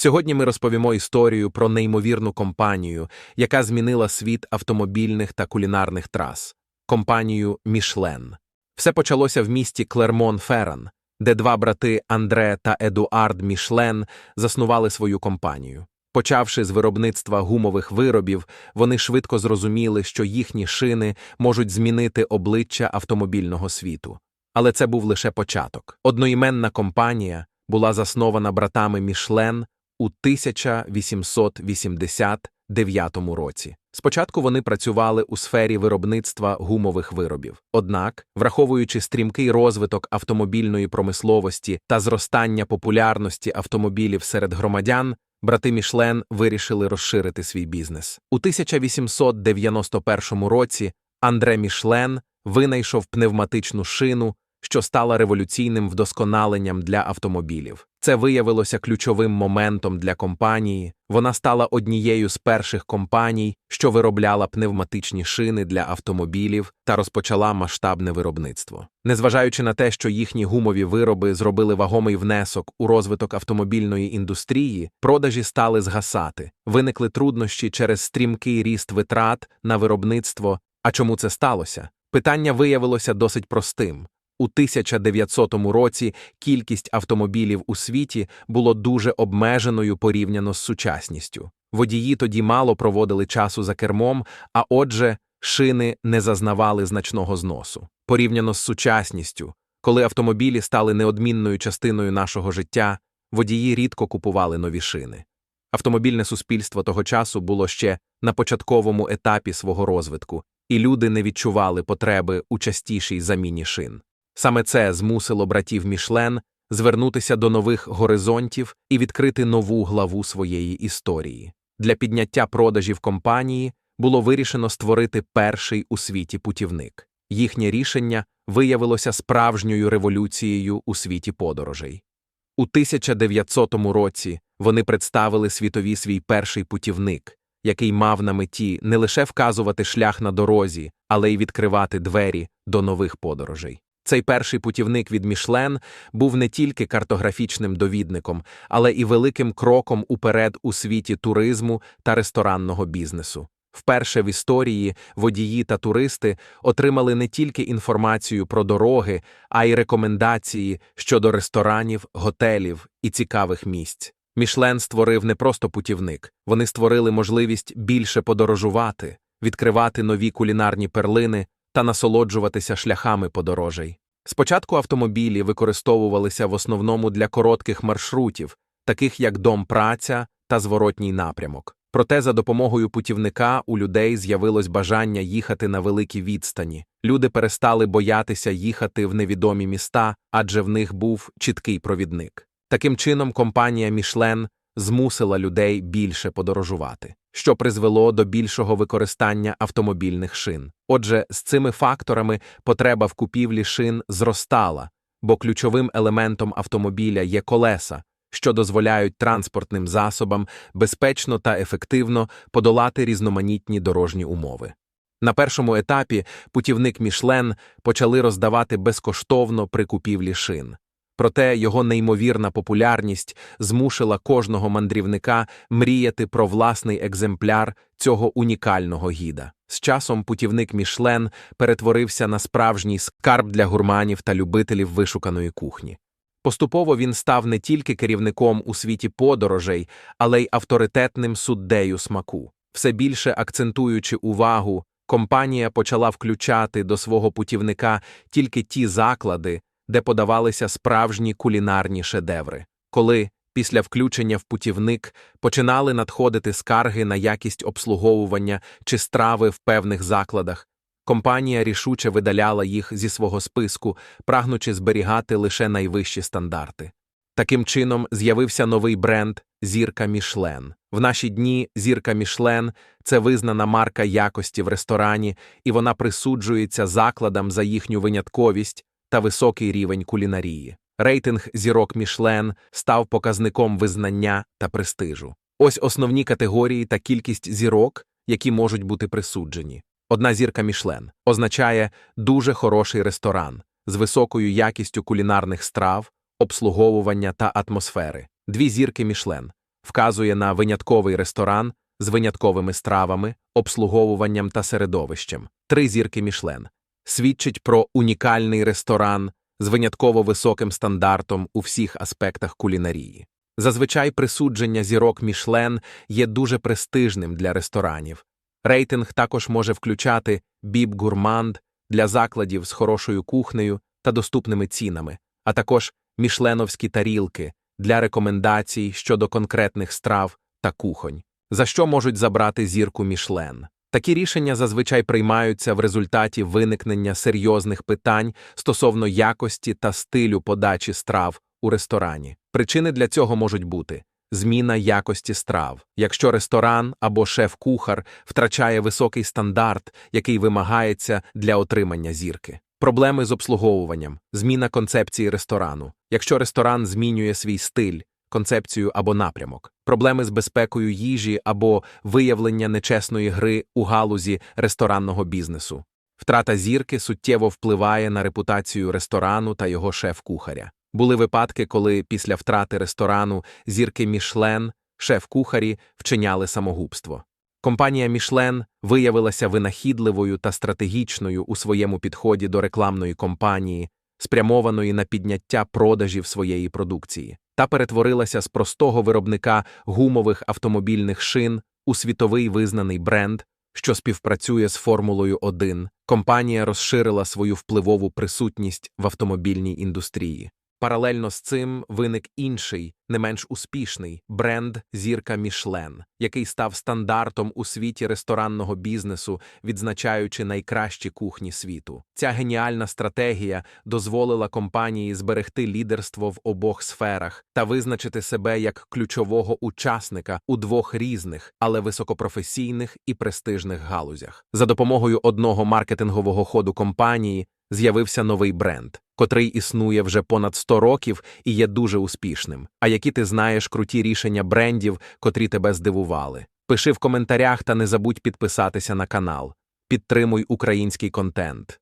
Сьогодні ми розповімо історію про неймовірну компанію, яка змінила світ автомобільних та кулінарних трас компанію Мішлен. Все почалося в місті Клермон-Ферран, де два брати Андре та Едуард Мішлен заснували свою компанію. Почавши з виробництва гумових виробів, вони швидко зрозуміли, що їхні шини можуть змінити обличчя автомобільного світу. Але це був лише початок. Одноіменна компанія була заснована братами Мішлен у 1889 році. Спочатку вони працювали у сфері виробництва гумових виробів. Однак, враховуючи стрімкий розвиток автомобільної промисловості та зростання популярності автомобілів серед громадян, брати Мішлен вирішили розширити свій бізнес. У 1891 році Андре Мішлен винайшов пневматичну шину, що стала революційним вдосконаленням для автомобілів. Це виявилося ключовим моментом для компанії. Вона стала однією з перших компаній, що виробляла пневматичні шини для автомобілів та розпочала масштабне виробництво. Незважаючи на те, що їхні гумові вироби зробили вагомий внесок у розвиток автомобільної індустрії, продажі стали згасати, виникли труднощі через стрімкий ріст витрат на виробництво. А чому це сталося? Питання виявилося досить простим. У 1900 році кількість автомобілів у світі було дуже обмеженою порівняно з сучасністю. Водії тоді мало проводили часу за кермом, а отже, шини не зазнавали значного зносу. Порівняно з сучасністю, коли автомобілі стали неодмінною частиною нашого життя, водії рідко купували нові шини. Автомобільне суспільство того часу було ще на початковому етапі свого розвитку, і люди не відчували потреби у частішій заміні шин. Саме це змусило братів Мішлен звернутися до нових горизонтів і відкрити нову главу своєї історії. Для підняття продажів компанії було вирішено створити перший у світі путівник. Їхнє рішення виявилося справжньою революцією у світі подорожей. У 1900 році вони представили світові свій перший путівник, який мав на меті не лише вказувати шлях на дорозі, але й відкривати двері до нових подорожей. Цей перший путівник від Мішлен був не тільки картографічним довідником, але і великим кроком уперед у світі туризму та ресторанного бізнесу. Вперше в історії водії та туристи отримали не тільки інформацію про дороги, а й рекомендації щодо ресторанів, готелів і цікавих місць. Мішлен створив не просто путівник, вони створили можливість більше подорожувати, відкривати нові кулінарні перлини та насолоджуватися шляхами подорожей. Спочатку автомобілі використовувалися в основному для коротких маршрутів, таких як дом праця та зворотній напрямок. Проте за допомогою путівника у людей з'явилось бажання їхати на великі відстані. Люди перестали боятися їхати в невідомі міста, адже в них був чіткий провідник. Таким чином, компанія Мішлен змусила людей більше подорожувати, що призвело до більшого використання автомобільних шин. Отже, з цими факторами потреба в купівлі шин зростала, бо ключовим елементом автомобіля є колеса, що дозволяють транспортним засобам безпечно та ефективно подолати різноманітні дорожні умови. На першому етапі путівник Мішлен почали роздавати безкоштовно при купівлі шин. Проте його неймовірна популярність змусила кожного мандрівника мріяти про власний екземпляр цього унікального гіда. З часом путівник Мішлен перетворився на справжній скарб для гурманів та любителів вишуканої кухні. Поступово він став не тільки керівником у світі подорожей, але й авторитетним суддею смаку. Все більше акцентуючи увагу, компанія почала включати до свого путівника тільки ті заклади, де подавалися справжні кулінарні шедеври. Коли, після включення в путівник, починали надходити скарги на якість обслуговування чи страви в певних закладах, компанія рішуче видаляла їх зі свого списку, прагнучи зберігати лише найвищі стандарти. Таким чином з'явився новий бренд Зірка Мішлен. В наші дні зірка Мішлен це визнана марка якості в ресторані, і вона присуджується закладам за їхню винятковість, та високий рівень кулінарії. Рейтинг зірок Мішлен став показником визнання та престижу. Ось основні категорії та кількість зірок, які можуть бути присуджені. Одна зірка Мішлен означає дуже хороший ресторан з високою якістю кулінарних страв, обслуговування та атмосфери. Дві зірки Мішлен вказує на винятковий ресторан з винятковими стравами, обслуговуванням та середовищем. Три зірки Мішлен свідчить про унікальний ресторан з винятково високим стандартом у всіх аспектах кулінарії. Зазвичай присудження зірок Мішлен є дуже престижним для ресторанів. Рейтинг також може включати біб-гурманд для закладів з хорошою кухнею та доступними цінами, а також мішленовські тарілки для рекомендацій щодо конкретних страв та кухонь, за що можуть забрати зірку Мішлен. Такі рішення зазвичай приймаються в результаті виникнення серйозних питань стосовно якості та стилю подачі страв у ресторані. Причини для цього можуть бути зміна якості страв, якщо ресторан або шеф-кухар втрачає високий стандарт, який вимагається для отримання зірки. Проблеми з обслуговуванням, зміна концепції ресторану, якщо ресторан змінює свій стиль, концепцію або напрямок, проблеми з безпекою їжі або виявлення нечесної гри у галузі ресторанного бізнесу. Втрата зірки суттєво впливає на репутацію ресторану та його шеф-кухаря. Були випадки, коли після втрати ресторану зірки Мішлен, шеф-кухарі вчиняли самогубство. Компанія Мішлен виявилася винахідливою та стратегічною у своєму підході до рекламної кампанії, спрямованої на підняття продажів своєї продукції, та перетворилася з простого виробника гумових автомобільних шин у світовий визнаний бренд, що співпрацює з Формулою 1. Компанія розширила свою впливову присутність в автомобільній індустрії. Паралельно з цим виник інший, не менш успішний бренд Зірка Мішлен, який став стандартом у світі ресторанного бізнесу, відзначаючи найкращі кухні світу. Ця геніальна стратегія дозволила компанії зберегти лідерство в обох сферах та визначити себе як ключового учасника у двох різних, але високопрофесійних і престижних галузях. За допомогою одного маркетингового ходу компанії з'явився новий бренд, котрий існує вже понад 100 років і є дуже успішним. А які ти знаєш круті рішення брендів, котрі тебе здивували? Пиши в коментарях та не забудь підписатися на канал. Підтримуй український контент.